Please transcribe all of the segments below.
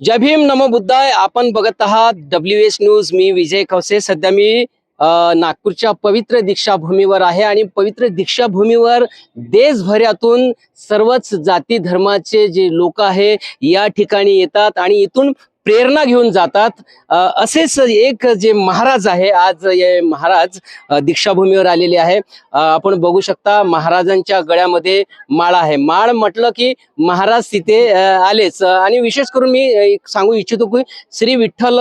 जय भीम नमो बुद्धाय. आपण बघत आहात डब्ल्यू एस न्यूज मी विजय कवसे सध्या मी नागपूरच्या पवित्र दीक्षाभूमीवर आहे आणि पवित्र दीक्षाभूमीवर देशभरातून सर्वच जाती धर्माचे जे लोक आहे या ठिकाणी येतात आणि इथून प्रेरणा घेऊन जातात. असेच एक जे महाराज आहे आज हे महाराज दीक्षाभूमीवर आलेले आहे. आपण बघू शकता महाराजांच्या गळ्यामध्ये माळ आहे. माळ म्हटलं की महाराज तिथे आलेच. आणि विशेष करून मी एक सांगू इच्छितो की श्री विठ्ठल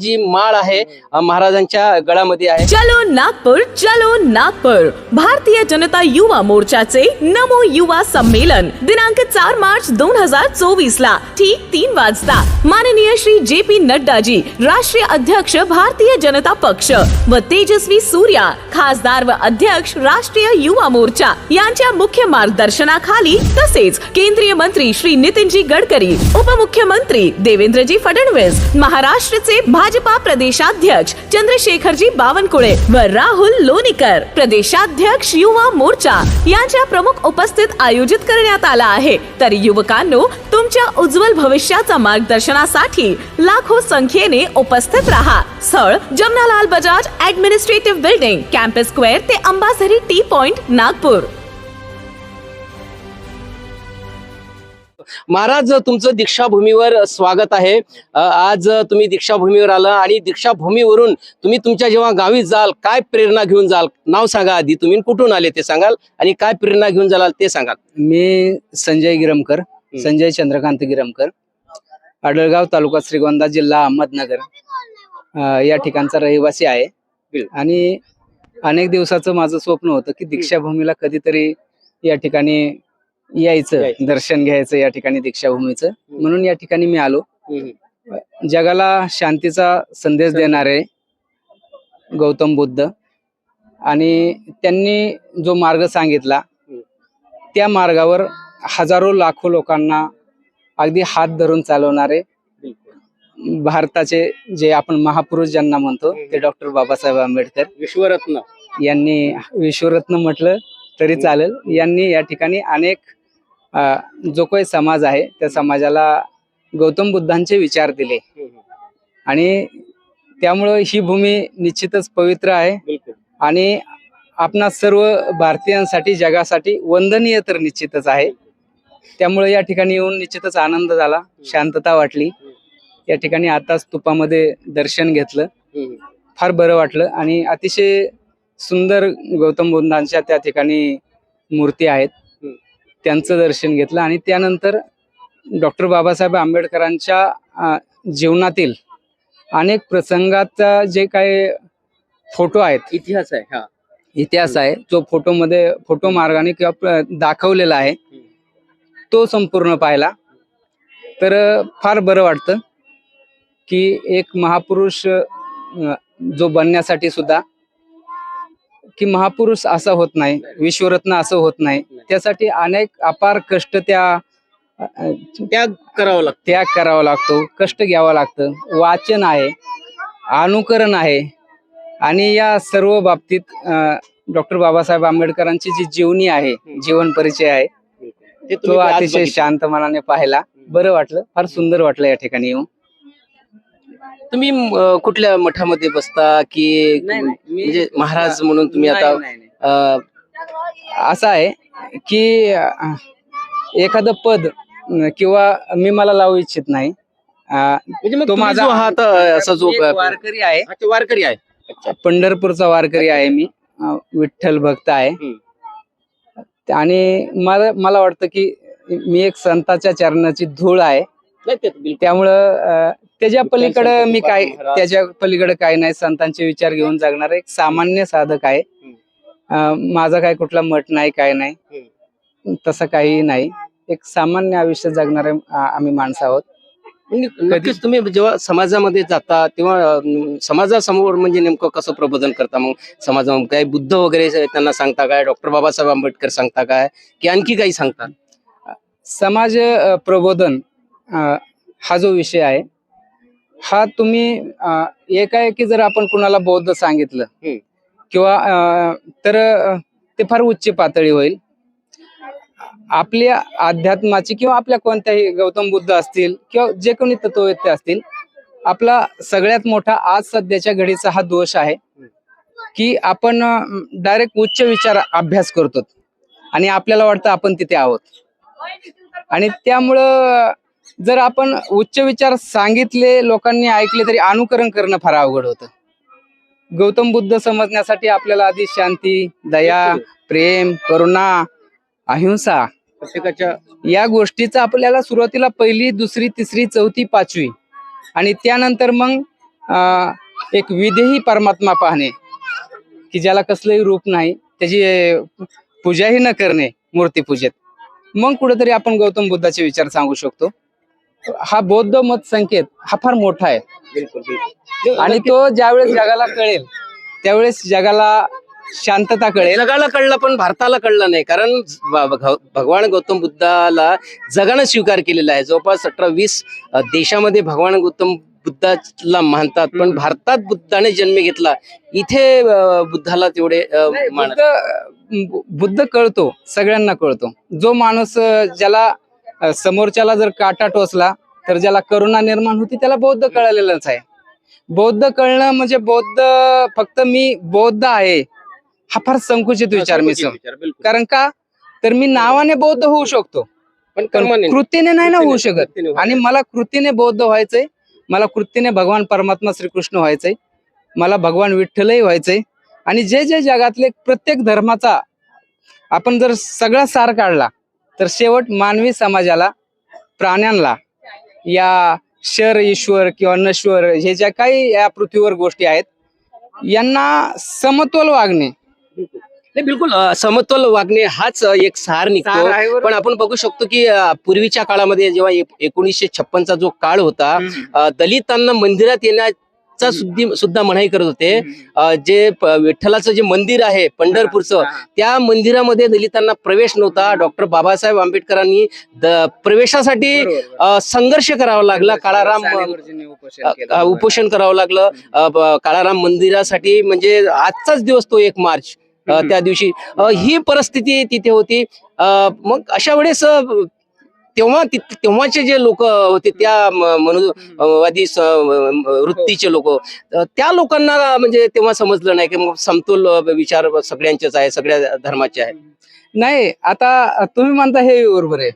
जी माळ आहे महाराजांच्या गळ्यामध्ये आहे. चलो नागपूर चलो नागपूर. भारतीय जनता युवा मोर्चाचे नमो युवा संमेलन दिनांक चार मार्च दोन हजार चोवीस ला ठीक तीन वाजता. माननीय श्री जे पी नड्डाजी राष्ट्रीय अध्यक्ष भारतीय जनता पक्ष व तेजस्वी सूर्या खासदार व अध्यक्ष राष्ट्रीय युवा मोर्चा यांच्या मुख्य मार्गदर्शनाखाली तसेच केंद्रीय मंत्री श्री नितीनजी गडकरी उपमुख्यमंत्री देवेंद्रजी फडणवीस महाराष्ट्रचे भाजपा प्रदेशाध्यक्ष चंद्रशेखरजी बावनकुळे व राहुल लोणीकर प्रदेशाध्यक्ष युवा मोर्चा यांच्या प्रमुख उपस्थित आयोजित करण्यात आला आहे. तर युवकांनो तुमच्या उज्ज्वल भविष्याचा मार्गदर्शनासाठी लाखो संख्येने उपस्थित राहा. स्थळ Jamnalal Bajaj administrative building campus square ते अंबाझरी टी पॉइंट नागपूर. महाराज तुमचं दीक्षाभूमीवर स्वागत आहे. आज तुम्ही दीक्षाभूमीवर आला आणि दीक्षाभूमीवरून तुम्ही तुमच्या जेव्हा गावी जाल काय प्रेरणा घेऊन जाल? नाव सांगा आधी. तुम्ही कुठून आले ते सांगाल? आणि काय प्रेरणा घेऊन जाल ते सांगाल. मी संजय गिरमकर संजय चंद्रकांत गिरमकर. आडळगाव तालुका श्रीगोंदा जिल्हा अहमदनगर या ठिकाणचा रहिवासी आहे. आणि अनेक दिवसाचं माझं स्वप्न होतं की दीक्षाभूमीला कधीतरी या ठिकाणी यायचं यायचं. दर्शन घ्यायचं या ठिकाणी दीक्षाभूमीचं. म्हणून या ठिकाणी मी आलो. जगाला शांतीचा संदेश देणारे गौतम बुद्ध आणि त्यांनी जो मार्ग सांगितला त्या मार्गावर हजारो लाखो लोकांना अगदी हात धरून चालवणारे भारताचे जे आपण महापुरुष ज्यांना म्हणतो ते डॉक्टर बाबासाहेब आंबेडकर. विश्वरत्न. यांनी विश्वरत्न म्हटलं तरी चालेल. यांनी या ठिकाणी अनेक जो काही समाज आहे त्या समाजाला गौतम बुद्धांचे विचार दिले. आणि त्यामुळं ही भूमी निश्चितच पवित्र आहे. आणि आपणा सर्व भारतीयांसाठी जगासाठी वंदनीय तर निश्चितच आहे. त्यामुळे या ठिकाणी येऊन निश्चितच आनंद झाला शांतता वाटली. या ठिकाणी आता स्तूपामध्ये दर्शन घेतलं. फार बरं वाटलं आणि अतिशय सुंदर गौतम बुद्धांच्या त्या ठिकाणी मूर्ती आहेत. त्यांचं दर्शन घेतलं आणि त्यानंतर डॉक्टर बाबासाहेब आंबेडकरांच्या जीवनातील अनेक प्रसंगाचा जे काही फोटो आहेत. इतिहास आहे हा. इतिहास आहे. जो फोटोमध्ये फोटो मार्गाने किंवा दाखवलेला आहे. तो संपूर्ण पाहिला. तर फार बरं वाटतं की एक महापुरुष जो बनण्यासाठी सुद्धा की महापुरुष असं होत नाही विश्वरत्न असं होत नाही. त्यासाठी अनेक अपार कष्ट त्या त्याग करावं लागतं. त्याग करावा लागतो कष्ट घ्यावं लागतं. वाचन आहे अनुकरण आहे आणि या सर्व बाबतीत डॉक्टर बाबासाहेब आंबेडकरांची जी जीवनी आहे जीवन परिचय आहे ते तो तुम्ही आज अतिशय बघितलं. शांत मनाने पाहिला. बरं वाटलं फार सुंदर वाटलं या ठिकाणी येऊन. तुम्ही अ, कुठल्या मठामध्ये बसता की म्हणजे महाराज म्हणून तुम्ही आता अ, असं आहे की अं, एखादं पद अं, किंवा मी मला लावू इच्छित नाही. अं, म्हणजे मग तो तुम्ही माझा जो अ, असा जो एक वारकरी आहे. वारकरी आहे. पंढरपूरचा वारकरी आहे मी. अं, विठ्ठल भक्त आहे. हम्म. आणि मला मला वाटतं की मी एक संताच्या चरणाची धूळ आहे. त्यामुळं त्याच्या पलीकडे मी काय. त्याच्या पलीकडे काय नाही संतांचे विचार घेऊन जगणारा एक सामान्य साधक आहे. माझा काय कुठला मठ नाही काय नाही. तसं काही नाही. एक सामान्य आयुष्य जगणारे आम्ही माणसं आहोत. नक्कीच तुम्ही जेव्हा समाजामध्ये जाता तेव्हा समाजासमोर म्हणजे नेमकं कसं प्रबोधन करता? मग समाजामध्ये काय बुद्ध वगैरे त्यांना सांगता काय? डॉक्टर बाबासाहेब आंबेडकर सांगता काय? की आणखी काही सांगता समाज प्रबोधन हा जो विषय आहे हा तुम्ही अ, एकाएकी जर आपण कुणाला बौद्ध सांगितलं. किंवा तर ते फार उच्च पातळी होईल. आपल्या अध्यात्माची किंवा आपल्या कोणत्याही गौतम बुद्ध असतील किंवा जे कोणी तत्ववेत्ते असतील आपला सगळ्यात मोठा आज सध्याच्या घडीचा हा दोष आहे की आपण डायरेक्ट उच्च विचार अभ्यास करतो आणि आपल्याला वाटतं आपण तिथे आहोत. आणि त्यामुळं जर आपण उच्च विचार सांगितले लोकांनी ऐकले तरी अनुकरण करणं फार अवघड होतं. गौतम बुद्ध समजण्यासाठी आपल्याला आधी शांती दया प्रेम करुणा अहिंसा प्रत्येकाच्या या गोष्टीचा आपल्याला सुरुवातीला पहिली दुसरी तिसरी चौथी पाचवी. आणि त्यानंतर मग एक विधेही परमात्मा पाहणे. की ज्याला कसलंही रूप नाही. त्याची पूजाही न करणे मूर्तीपूजेत मग कुठेतरी आपण गौतम बुद्धाचे विचार सांगू शकतो. हा बौद्ध मत संकेत हा फार मोठा आहे. आणि तो ज्यावेळेस जगाला कळेल त्यावेळेस जगाला शांतता कळेल. जगाला कळलं पण भारताला कळलं नाही. कारण भगवान गौतम बुद्धाला जगानं स्वीकार केलेला आहे. जवळपास अठरा वीस देशामध्ये भगवान गौतम बुद्धाला मानतात. पण. भारतात बुद्धाने जन्म घेतला. इथे बुद्धाला तेवढे बुद्ध कळतो. सगळ्यांना कळतो. जो माणूस ज्याला समोरच्याला जर काटा टोचला तर ज्याला करुणा निर्माण होती त्याला बौद्ध कळलेलंच आहे. बौद्ध कळणं म्हणजे बौद्ध फक्त मी बौद्ध आहे. हा फार संकुचित विचार मी सम. कारण का? तर मी नावाने बौद्ध होऊ शकतो. पण कृतीने नाही ना होऊ शकत. कृतीने होऊ आणि मला कृतीने बौद्ध व्हायचंय. मला कृतीने भगवान परमात्मा श्रीकृष्ण व्हायचंय. मला भगवान विठ्ठलही व्हायचंय. आणि जे जे जगातले प्रत्येक धर्माचा आपण जर सगळा सार काढला तर शेवट मानवी समाजाला प्राण्यांना या शर ईश्वर किंवा नश्वर हे ज्या काही या पृथ्वीवर गोष्टी आहेत यांना समतोल वागणे नाही, बिलकुल अ, समतोल वागणे हाच अ, एक सार निघतो. सार आहे बरोबर. पण आपण बघू शकतो की अ, पूर्वीच्या काळामध्ये जेव्हा एकोणीसशे छप्पनचा जो काळ होता अ, दलितांना मंदिरात येण्याचा सुद्धी सुद्धा मनाई करत होते. अ, जे प- विठ्ठलाचं जे मंदिर आहे पंढरपूरचं त्या मंदिरामध्ये दलितांना प्रवेश नव्हता. डॉक्टर बाबासाहेब आंबेडकरांनी द- प्रवेशासाठी अ, संघर्ष करावा लागला. काळाराम अ, अ, उपोषण करावं लागलं. अ, ब- काळाराम मंदिरासाठी म्हणजे आजचाच दिवस तो एक मार्च. त्या दिवशी. ही परिस्थिती तिथे होती. मग अशा वेळेस तेव्हा तेव्हाचे जे लोक होते त्या म- मनुवादी वृत्तीचे लोक त्या लोकांना म्हणजे तेव्हा समजलं नाही की मग समतोल विचार सगळ्यांचेच आहे सगळ्या धर्माचे आहे. नाही आता तुम्ही म्हणता हे बरोबर आहे.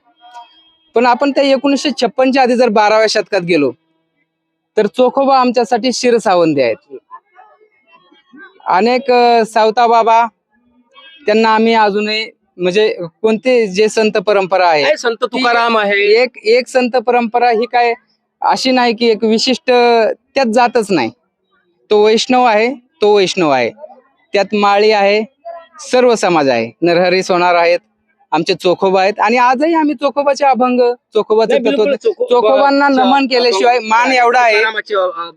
पण आपण त्या एकोणीसशे छप्पनच्या आधी जर बाराव्या शतकात गेलो तर चोखोबा आमच्यासाठी शिरसावंदी आहेत. अनेक सावता बाबा त्यांना आम्ही अजूनही म्हणजे कोणते जे संत परंपरा आहे संत तुकाराम आहे. एक एक संत परंपरा ही काय अशी नाही की एक विशिष्ट त्यात जातच नाही. तो वैष्णव आहे तो वैष्णव आहे. त्यात माळी आहे सर्व समाज आहे. नरहरी सोनार आहेत आमचे चोखोबा आहेत. आणि आजही आम्ही चोखोबाचे अभंग चोखोबाचे तत्व चोखोबांना नमन केल्याशिवाय मान एवढा आहे.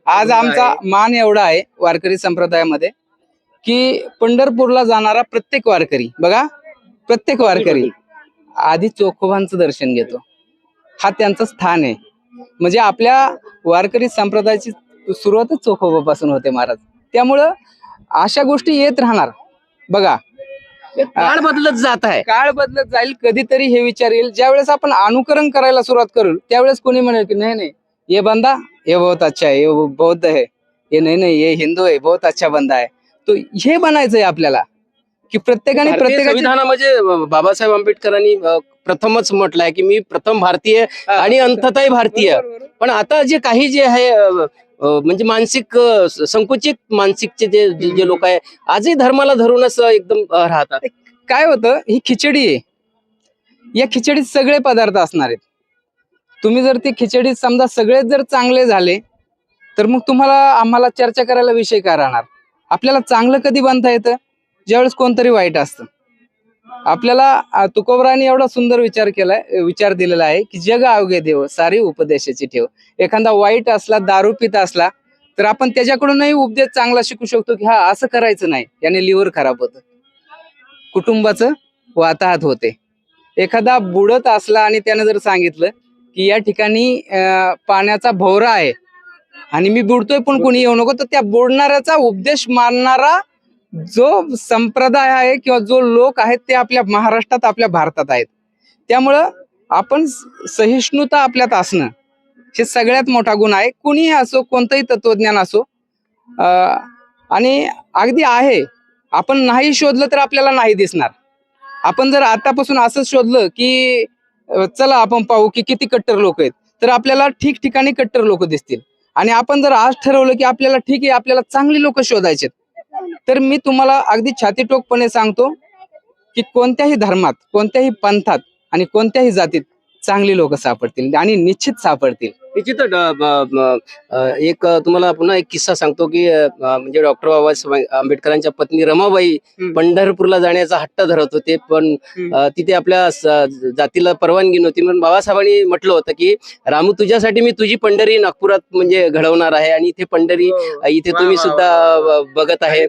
आज आमचा मान एवढा आहे वारकरी संप्रदायामध्ये. की पंढरपूरला जाणारा प्रत्येक वारकरी बघा प्रत्येक वारकरी आधी चोखोबांचं दर्शन घेतो. हा त्यांचं स्थान आहे. म्हणजे आपल्या वारकरी संप्रदायाची सुरुवातच चोखोबापासून होते महाराज. त्यामुळं अशा गोष्टी येत राहणार. बघा. काळ बदलत जात आहे. काळ बदलत जाईल कधीतरी हे विचार येईल. ज्यावेळेस आपण अनुकरण करायला सुरुवात करू त्यावेळेस कोणी म्हणेल की नाही नाही ये बंदा ये बहुत अच्छा है ये बौद्ध है ये नाही नाही ये हिंदू आहे बहुत अच्छा बंदा आहे. तो हे बनायचंय आपल्याला की प्रत्येकाने संविधानामध्ये अ, बाबासाहेब आंबेडकरांनी प्रथमच म्हटलंय की मी प्रथम भारतीय आणि अंततः भारतीय. पण आता जे काही जे आहे म्हणजे मानसिक संकुचित मानसिकचे जे जे लोक आहे आजही धर्माला धरूनच एकदम राहतात. काय होतं ही खिचडी आहे. या खिचडीत सगळे पदार्थ असणार आहेत. तुम्ही जर ती खिचडीत समजा सगळेच जर चांगले झाले तर मग तुम्हाला आम्हाला चर्चा करायला विषय काय राहणार? आपल्याला चांगलं कधी बांधता येतं? ज्यावेळेस कोणतरी वाईट असतं. आपल्याला अं, तुकोबराने एवढा सुंदर विचार केलाय विचार दिलेला आहे की जग अवघे देव सारी उपदेशाची ठेव. एखादा वाईट असला दारू पित असला तर आपण त्याच्याकडूनही उपदेश चांगला शिकू शकतो की हा असं करायचं नाही. याने लिव्हर खराब होतं. कुटुंबाचं वाताहत होते. एखादा बुडत असला आणि त्याने जर सांगितलं की या ठिकाणी पाण्याचा भोवरा आहे आणि मी बुडतोय पण कोणी येऊ नको. तर त्या बुडणाऱ्याचा उपदेश मानणारा जो संप्रदाय आहे किंवा जो लोक आहेत ते आपल्या महाराष्ट्रात आपल्या भारतात आहेत. त्यामुळं आपण सहिष्णुता आपल्यात असणं हे सगळ्यात मोठा गुण आहे. कुणीही असो कोणतंही तत्वज्ञान असो अं, आणि अगदी आहे. आपण नाही शोधलं तर आपल्याला नाही दिसणार. आपण जर आतापासून असंच शोधलं की चला आपण पाहू की किती कट्टर लोक आहेत तर आपल्याला ठिकठिकाणी कट्टर लोक दिसतील. आणि आपण जर आज ठरवलं की आपल्याला ठीक आहे आपल्याला चांगली लोक शोधायचे तर मी तुम्हाला अगदी छातीटोकपणे सांगतो की कोणत्याही धर्मात कोणत्याही पंथात आणि कोणत्याही जातीत चांगली लोक सापडतील आणि निश्चित सापडतील. निश्चित एक तुम्हाला पुन्हा एक किस्सा सांगतो की म्हणजे डॉक्टर बाबासाहेब आंबेडकरांच्या पत्नी रमाबाई. पंढरपूरला जाण्याचा हट्ट धरत होते. पण तिथे आपल्या जातीला परवानगी नव्हती. म्हणून बाबासाहेबांनी म्हटलं होतं की रामू तुझ्यासाठी मी तुझी पंढरी नागपुरात म्हणजे घडवणार आहे आणि इथे पंढरी अ, इथे तुम्ही सुद्धा बघत आहे.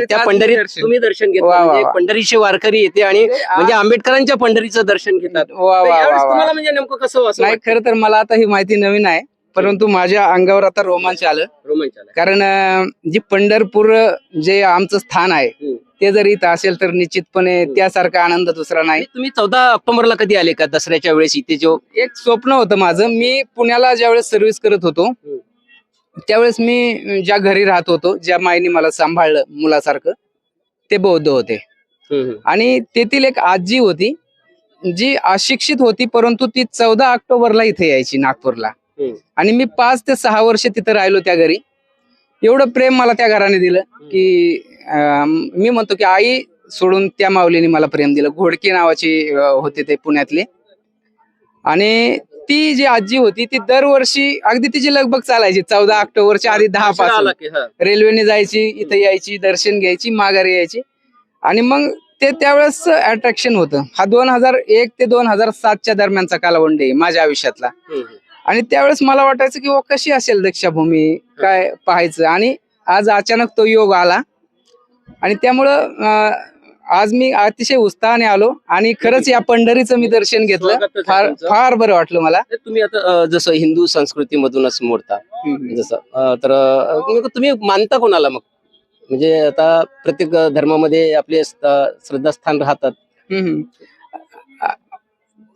त्या पंढरीत. तुम्ही दर्शन वा, म्हणजे. पंढरीचे वारकरी येते आणि म्हणजे आंबेडकरांच्या पंढरीचं दर्शन घेतात. म्हणजे नेमकं कसं खरं तर मला आता ही माहिती नवीन आहे परंतु माझ्या अंगावर आता रोमांच आलं रोमांच आला. कारण अं, जी पंढरपूर जे आमचं स्थान आहे हम्म. ते जर इथं असेल तर निश्चितपणे. त्यासारखा आनंद दुसरा नाही तुम्ही चौदा ऑक्टोबरला कधी आले का दसऱ्याच्या वेळेस इथे जो एक स्वप्न होतं माझं मी पुण्याला ज्यावेळेस सर्व्हिस करत होतो हम्म. त्यावेळेस मी अं, ज्या घरी राहत होतो ज्या माईने मला सांभाळलं मुलासारखं ते बौद्ध होते आणि तेथील एक आजी होती जी अशिक्षित होती परंतु ती चौदा ऑक्टोबरला इथे यायची नागपूरला. आणि मी पाच ते सहा वर्ष तिथे राहिलो त्या घरी. एवढं प्रेम मला त्या घराने दिलं की मी म्हणतो की आई सोडून त्या माऊलीने मला प्रेम दिलं. घोडके नावाची होते ते पुण्यातले. आणि ती जी आजी होती ती दरवर्षी अगदी तिची लगबग चालायची. चौदा ऑक्टोबरच्या आधी दहा पासून. हा. रेल्वेने जायची इथं यायची दर्शन घ्यायची माघारी यायची. आणि मग ते त्यावेळेस अट्रॅक्शन होतं. हा दोन हजार एक ते दोन हजार सातच्या दरम्यानचा कालवंडी आहे माझ्या आयुष्यातला. आणि त्यावेळेस मला वाटायचं की ओ कशी असेल दक्षाभूमी? काय पाहायचं? आणि आज अचानक तो योग आला. आणि त्यामुळं आज मी अतिशय उत्साहाने आलो आणि खरंच या पंढरीचं मी दर्शन घेतलं. फार. फार बरं वाटलं मला. तुम्ही आता जसं हिंदू संस्कृतीमधूनच मोडता जसं तर तुम्ही- मानता कोणाला मग? म्हणजे आता प्रत्येक धर्मामध्ये आपले श्रद्धास्थान राहतात.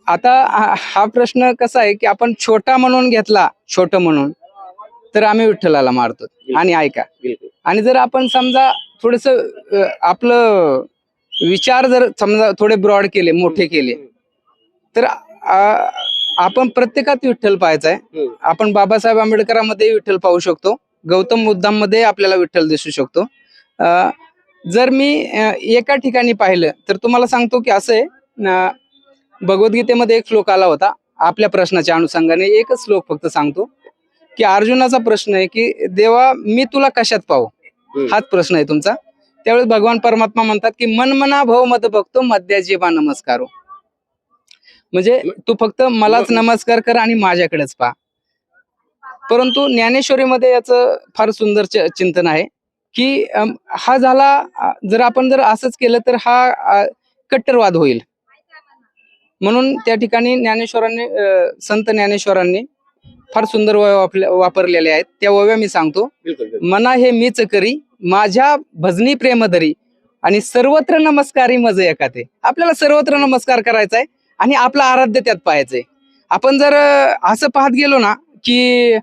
आता हा- प्रश्न कसा आहे की आपण छोटा म्हणून घेतला छोट म्हणून तर आम्ही विठ्ठलाला मारतो. आणि ऐका. आणि जर आपण समजा थोडस आपलं विचार जर समजा थोडे ब्रॉड केले मोठे केले तर आपण प्रत्येकात विठ्ठल पाहायचा आहे. आपण बाबासाहेब आंबेडकरांमध्ये विठ्ठल पाहू शकतो. गौतम बुद्धांमध्ये आपल्याला विठ्ठल दिसू शकतो. जर मी एका ठिकाणी पाहिलं तर तुम्हाला सांगतो की असं आहे भगवद्गीतेमध्ये एक श्लोक आला होता आपल्या प्रश्नाच्या अनुषंगाने एकच श्लोक फक्त सांगतो की अर्जुनाचा प्रश्न आहे की देवा मी तुला कशात पाहू. हाच प्रश्न आहे तुमचा. त्यावेळेस भगवान परमात्मा म्हणतात की मन मना भाव मत बघतो मध्या जीवा नमस्कारो. म्हणजे तू फक्त मलाच नमस्कार कर आणि माझ्याकडेच पहा. परंतु ज्ञानेश्वरीमध्ये याचं फार सुंदर चिंतन आहे की हा झाला जर आपण जर असंच केलं तर हा कट्टरवाद होईल. म्हणून त्या ठिकाणी ज्ञानेश्वरांनी संत ज्ञानेश्वरांनी फार सुंदर ओव्या वापल्या- वापरलेल्या आहेत. त्या ओव्या मी सांगतो. मना हे मीच करी माझ्या भजनी प्रेमधरी आणि सर्वत्र नमस्कारी मज एकाते. आपल्याला सर्वत्र नमस्कार करायचा आहे आणि आपलं आराध्य त्यात पाहायचंय. आपण जर असं पाहत गेलो ना की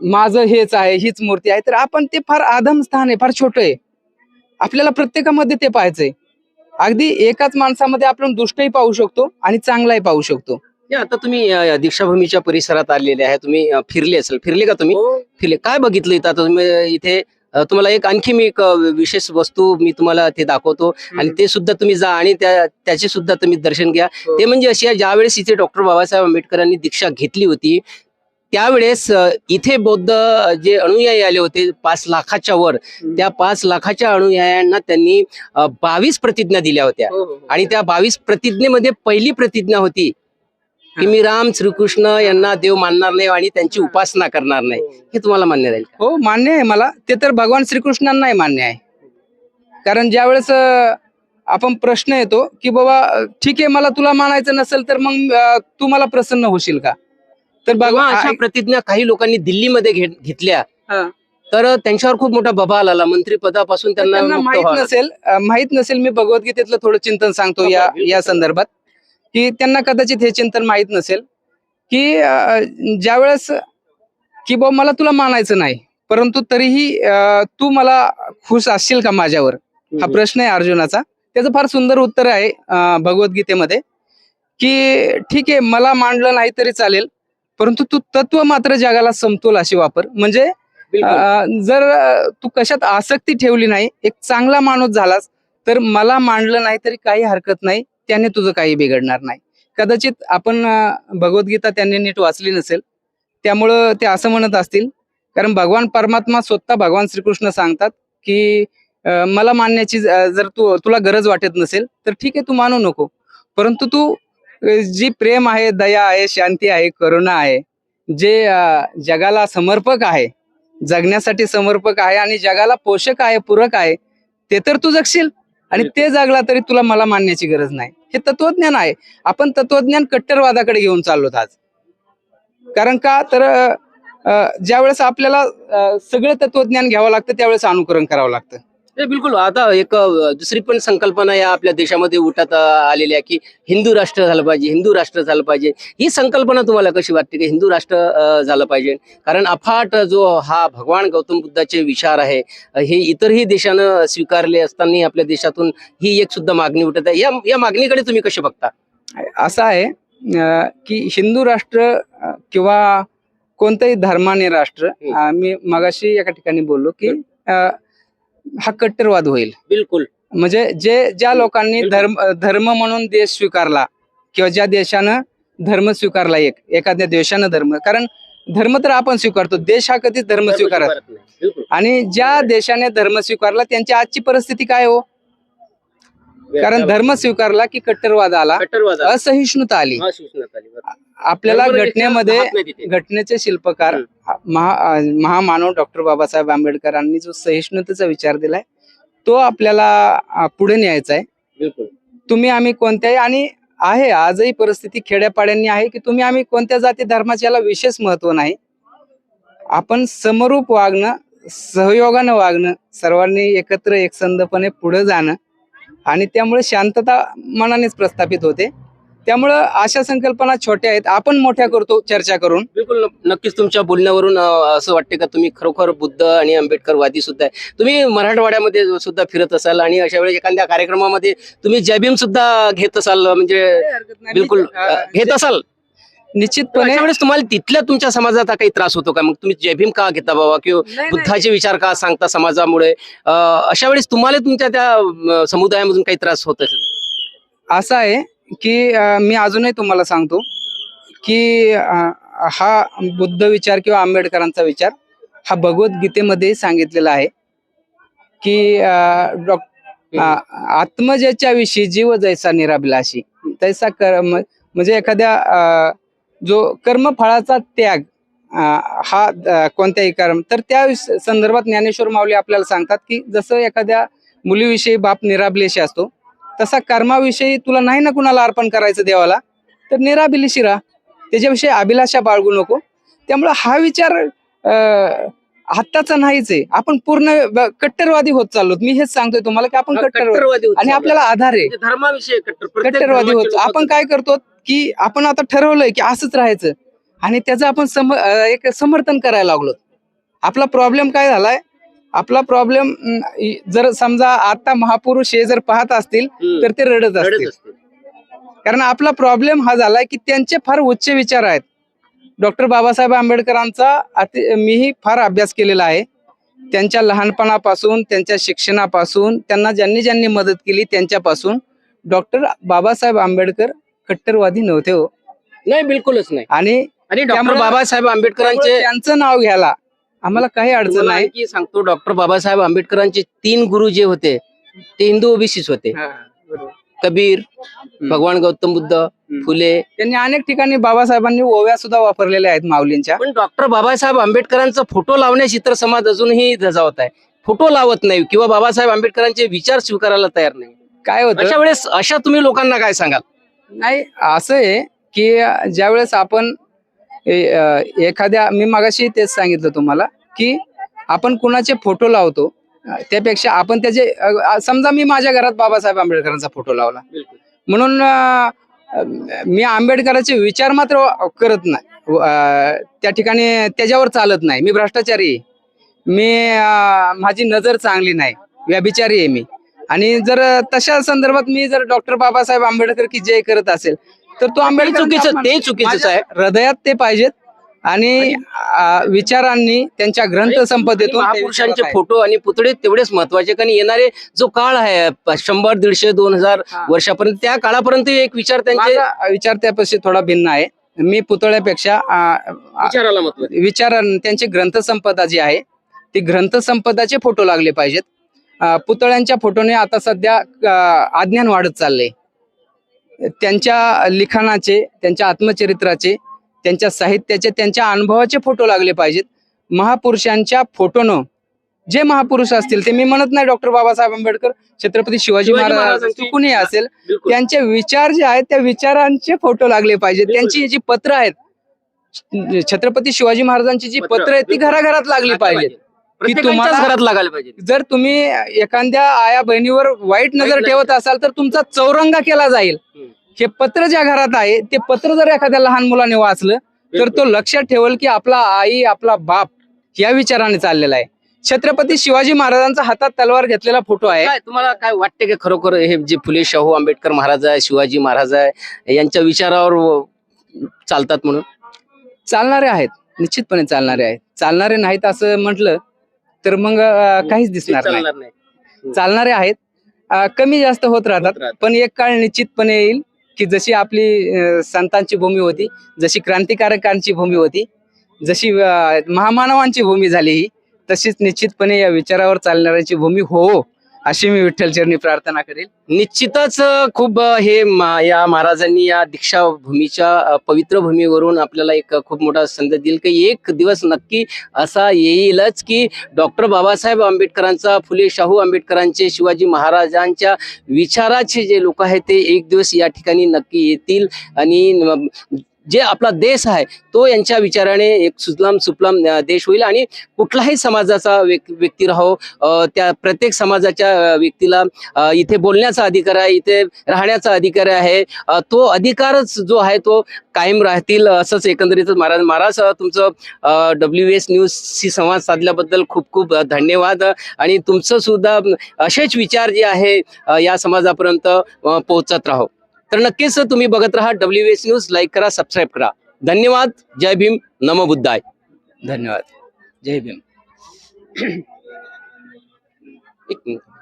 माझं हेच आहे हीच मूर्ती आहे तर आपण ते फार आधम स्थान आहे फार छोट आहे. आपल्याला प्रत्येकामध्ये ते पाहायचंय. अगदी एकाच माणसामध्ये आपण दुष्टही पाहू शकतो आणि चांगलाही पाहू शकतो. हे आता तुम्ही अ, दीक्षाभूमीच्या परिसरात आलेले आहे. तुम्ही अ, फिरले असेल. फिरले का तुम्ही? फिरले. काय बघितलं इथं? आता तुम्ही इथे अ, तुम्हाला एक आणखी मी एक अ, विशेष वस्तू मी तुम्हाला ते दाखवतो. आणि ते सुद्धा तुम्ही जा आणि त्या त्याचे सुद्धा तुम्ही दर्शन घ्या. हो. ते म्हणजे अशी आहे, ज्यावेळेस इथे डॉक्टर बाबासाहेब आंबेडकरांनी दीक्षा घेतली होती त्यावेळेस इथे बौद्ध जे अनुयायी आले होते पाच लाखाच्या वर. त्या पाच लाखाच्या अनुयायांना त्यांनी बावीस प्रतिज्ञा दिल्या होत्या. हो, हो, हो. आणि त्या बावीस प्रतिज्ञेमध्ये पहिली प्रतिज्ञा होती की मी राम श्रीकृष्ण यांना देव मानणार नाही आणि त्यांची उपासना करणार नाही. हे. तुम्हाला मान्य राहील का? हो मान्य आहे मला. ते तर भगवान श्रीकृष्णांनाही मान्य आहे. कारण ज्यावेळेस आपण प्रश्न येतो की बाबा ठीक आहे मला तुला मानायचं नसेल तर मग तू मला प्रसन्न होशील का? तर भगवान अशा प्रतिज्ञा काही लोकांनी दिल्लीमध्ये घेत- घेतल्या. तर त्यांच्यावर खूप मोठा बबाल आला. मंत्री पदापासून त्यांना माहीत. नसेल माहीत नसेल मी भगवद्गीतेतलं थोडं चिंतन सांगतो या. या संदर्भात. की त्यांना कदाचित हे चिंतन माहीत नसेल. की ज्यावेळेस की बाबा मला तुला मानायचं नाही परंतु तरीही तू मला खुश असशील का माझ्यावर? हा प्रश्न आहे अर्जुनाचा. त्याचं फार सुंदर उत्तर आहे भगवद्गीतेमध्ये. की ठीक आहे मला मांडलं नाही तरी चालेल परंतु तू तत्व मात्र जगाला समतोल अशी वापर. म्हणजे जर तू कशात आसक्ती ठेवली नाही एक चांगला माणूस झालास तर मला मांडलं नाही तरी काही हरकत नाही त्याने तुझं काही बिघडणार नाही. कदाचित आपण भगवद्गीता त्यांनी नीट वाचली नसेल त्यामुळं ते असं म्हणत असतील कारण भगवान परमात्मा स्वतः भगवान श्रीकृष्ण सांगतात की मला मानण्याची जर तू तुला गरज वाटत नसेल तर ठीक आहे तू मानू नको. परंतु तू जी प्रेम आहे दया आहे शांती आहे करुणा आहे जे जगाला समर्पक आहे जगण्यासाठी समर्पक आहे आणि जगाला पोषक आहे पूरक आहे ते तर तू जगशील. आणि ते जगला तरी तुला मला मानण्याची गरज नाही. हे तत्वज्ञान आहे. आपण तत्वज्ञान कट्टरवादाकडे घेऊन चाललोत आज. कारण का? तर ज्यावेळेस आपल्याला सगळं तत्वज्ञान घ्यावं लागतं त्यावेळेस अनुकरण करावं लागतं. नाही, बिलकुल. आता एक दुसरी पण संकल्पना या आपल्या देशामध्ये उठात अ, आलेली आहे की हिंदू राष्ट्र झालं पाहिजे हिंदू राष्ट्र झालं पाहिजे. ही संकल्पना तुम्हाला कशी वाटते की हिंदू राष्ट्र झालं पाहिजे? कारण अफाट जो हा भगवान गौतम बुद्धाचे विचार आहे हे इतरही देशानं स्वीकारले असताना आपल्या देशातून ही एक सुद्धा मागणी उठत आहे. या या मागणीकडे तुम्ही कसे बघता? असं आहे की हिंदू राष्ट्र किंवा कोणतंही धर्माने राष्ट्र मी मगाशी एका ठिकाणी बोललो की हा कट्टरवाद होईल. बिलकुल. म्हणजे जे ज्या लोकांनी. धर्म धर्म म्हणून देश स्वीकारला किंवा ज्या देशानं धर्म स्वीकारला एक एखाद्या देशानं धर्म कारण धर्म तर आपण स्वीकारतो देश हा कधीच धर्म स्वीकारत. आणि ज्या देशाने धर्म स्वीकारला त्यांची आजची परिस्थिती काय हो? कारण धर्म स्वीकारला की कट्टरवाद आला. असहिष्णुता आली. आपल्याला घटनेमध्ये. घटनेचे शिल्पकार. महा महामानव डॉक्टर बाबासाहेब आंबेडकरांनी जो सहिष्णुतेचा विचार दिलाय तो आपल्याला पुढे न्यायचा आहे तुम्ही आम्ही कोणत्याही आणि आहे आजही परिस्थिती खेड्यापाड्यांनी आहे की तुम्ही आम्ही कोणत्या जाती धर्माचे याला विशेष महत्त्व नाही आपण समरूप वागणं सहयोगानं वागणं सर्वांनी एकत्र एकसंधपणे पुढे जाणं आणि त्यामुळे शांतता मनानेच प्रस्थापित होते त्यामुळं अशा संकल्पना छोट्या आहेत. आपण मोठ्या करतो चर्चा करून. बिलकुल नक्कीच तुमच्या बोलण्यावरून असं वाटते का तुम्ही खरोखर बुद्ध आणि आंबेडकरवादी सुद्धा आहे. तुम्ही मराठवाड्यामध्ये सुद्धा फिरत असाल आणि अशा वेळेस एखाद्या कार्यक्रमामध्ये तुम्ही जयभीम सुद्धा घेत असाल म्हणजे बिलकुल घेत असाल. निश्चितपणे वेळेस तुम्हाला तिथल्या तुमच्या समाजाचा काही त्रास होतो का? मग तुम्ही जयभीम का घेता बाबा? किंवा. बुद्धाचे विचार का सांगता समाजामुळे? अशा वेळेस तुम्हाला तुमच्या त्या समुदायामधून काही त्रास होत असेल? असं आहे की मी अजूनही तुम्हाला सांगतो की हा बुद्ध विचार किंवा आंबेडकरांचा विचार हा भगवद्गीतेमध्ये सांगितलेला आहे की डॉ विषयी जीव जैसा निराभिलाषी तैसा कर्म म्हणजे एखाद्या जो कर्मफळाचा त्याग हा कोणत्याही कर्म तर त्या संदर्भात ज्ञानेश्वर माऊली आपल्याला सांगतात की जसं एखाद्या मुलीविषयी बाप निराभिलेशी असतो तसा कर्माविषयी तुला नाही ना कुणाला अर्पण करायचं देवाला तर निराभिलेशी राहा. त्याच्याविषयी अभिलाषा बाळगू नको. त्यामुळं हा विचार आत्ताचा नाहीच आहे. आपण पूर्ण कट्टरवादी होत चाललो मी हेच सांगतोय तुम्हाला की आपण कट्टरवादी. आणि. आपल्याला आधार आहे. म्हणजे धर्माविषयी कट्टरवादी होत आपण काय करतो की आपण आता ठरवलंय की असंच राहायचं. आणि त्याचं आपण सम एक समर्थन करायला लागलो आपला प्रॉब्लेम काय झालाय? आपला प्रॉब्लेम जर समजा आता महापुरुष हे जर पाहत असतील. तर ते रडत असतील. असते. कारण आपला प्रॉब्लेम हा झालाय की त्यांचे फार उच्च विचार आहेत. डॉक्टर बाबासाहेब आंबेडकरांचा अति मीही फार अभ्यास केलेला आहे. त्यांच्या लहानपणापासून त्यांच्या शिक्षणापासून त्यांना ज्यांनी ज्यांनी मदत केली त्यांच्यापासून डॉक्टर बाबासाहेब आंबेडकर कट्टरवादी नव्हते हो. नाही बिलकुलच नाही. आणि डॉक्टर बाबासाहेब आंबेडकरांचे त्यांचं नाव घ्यायला आम्हाला काही अडचण नाही. आणखी सांगतो डॉक्टर बाबासाहेब आंबेडकरांचे तीन गुरु जे होते ते हिंदू ओबीसीच होते. कबीर भगवान गौतम बुद्ध फुले. त्यांनी अनेक ठिकाणी बाबासाहेबांनी ओव्या सुद्धा वापरलेल्या आहेत माऊलींच्या. पण डॉक्टर बाबासाहेब आंबेडकरांचा फोटो लावण्यास इतर समाज अजूनही धजावत आहे. फोटो लावत नाही किंवा बाबासाहेब आंबेडकरांचे विचार स्वीकारायला तयार नाही. काय होतं? अशा वेळेस अशा तुम्ही लोकांना काय सांगाल? नाही असं आहे की ज्या वेळेस आपण एखाद्या मी मागाशी तेच सांगितलं तुम्हाला की आपण कुणाचे फोटो लावतो त्यापेक्षा आपण त्याचे समजा मी माझ्या घरात बाबासाहेब आंबेडकरांचा फोटो लावला. म्हणून मी आंबेडकरांचे विचार मात्र करत नाही. त्या ठिकाणी त्याच्यावर चालत नाही. मी भ्रष्टाचारी आहे. मी माझी नजर चांगली नाही. व्यभिचारी आहे मी. आणि जर तशा संदर्भात मी जर डॉक्टर बाबासाहेब आंबेडकर की जय करत असेल तर तो आंबेडकर चुकीचं ते चुकीचंच आहे. हृदयात ते पाहिजेत. आणि विचारांनी त्यांच्या ग्रंथ संपदेतून ते महापुरुषांचे. फोटो आणि पुतळे तेवढेच महत्त्वाचे कारण येणारे जो काळ आहे शंभर दीडशे दोन हजार. वर्षापर्यंत त्या काळापर्यंत एक विचार त्यांचे विचार त्यापाशी थोडा भिन्न आहे. मी पुतळ्यापेक्षा विचाराला. विचार त्यांची ग्रंथसंपदा जी आहे ती ग्रंथसंपदाचे फोटो लागले पाहिजेत. पुतळ्यांच्या फोटोने आता सध्या अज्ञान वाढत चाललंय. त्यांच्या लिखाणाचे त्यांच्या आत्मचरित्राचे त्यांच्या साहित्याचे त्यांच्या अनुभवाचे फोटो लागले पाहिजेत महापुरुषांच्या फोटोनं जे महापुरुष असतील ते मी म्हणत नाही डॉक्टर बाबासाहेब आंबेडकर छत्रपती शिवाजी महाराज कुणी असेल. त्यांचे विचार जे आहेत त्या विचारांचे फोटो लागले पाहिजेत. त्यांची जी पत्र आहेत छत्रपती शिवाजी महाराजांची जी पत्र, आहेत ती. घराघरात लागली पाहिजेत प्रत्येकाच्याच तुम्हाला- घरात लागायला पाहिजे. जर तुम्ही एखाद्या आया बहिणीवर वाईट नजर ठेवत असाल तर तुमचा चौरंगा केला जाईल. हे पत्र ज्या घरात आहे ते पत्र जर एखाद्या लहान मुलाने वाचलं तर. तो लक्षात ठेवल की आपला आई आपला बाप या विचाराने चाललेला आहे. छत्रपती शिवाजी महाराजांचा हातात तलवार घेतलेला फोटो आहे. तुम्हाला काय वाटते की खरोखर हे जे फुले शाहू आंबेडकर महाराज आहे शिवाजी महाराज आहे यांच्या विचारावर चालतात म्हणून? चालणारे आहेत. निश्चितपणे चालणारे आहेत. चालणारे नाहीत असं म्हटलं तर मग अं, काहीच दिसणार नाही चालणार नाही. चालणारे आहेत. अं, कमी जास्त होत राहतात होत राहतात. पण एक काळ निश्चितपणे येईल की जशी आपली अं, संतांची भूमी होती जशी क्रांतिकारकांची भूमी होती जशी अं, महामानवांची भूमी झाली ही तशीच निश्चितपणे या विचारावर चालणाऱ्याची भूमी हो. अशी मी विठ्ठलचरणी प्रार्थना करेल. निश्चितच खूप हे मा- या महाराजांनी या दीक्षाभूमीच्या पवित्र भूमीवरून आपल्याला एक खूप मोठा संदेश दिला की एक दिवस नक्की असा येईलच की डॉक्टर बाबासाहेब आंबेडकरांचा फुले शाहू आंबेडकरांचे शिवाजी महाराजांच्या विचाराचे जे लोक आहेत ते एक दिवस या ठिकाणी नक्की येतील. आणि जे आपला देश आहे तो यांच्या विचाराने एक सुजलाम सुफलाम देश होईल आणि कुठलाही समाजाचा व्यक्ती राहो त्या प्रत्येक समाजाच्या व्यक्तीला इथे बोलण्याचा अधिकार आहे इथे राहण्याचा अधिकार आहे तो अधिकारच जो आहे तो कायम राहतील असंच एकंदरीत महाराज महाराज तुमचं डब्ल्यू एस न्यूजशी संवाद साधल्याबद्दल खूप खूप धन्यवाद आणि तुमचं सुद्धा असेच विचार जे आहे या समाजापर्यंत पोहोचत राहो. तर नक्कीच तुम्ही बघत राहा डब्ल्यू एस न्यूज लाईक करा सबस्क्राईब करा. धन्यवाद. जय भीम. नमो बुद्धाय. धन्यवाद. जय भीम. एक मिनिट.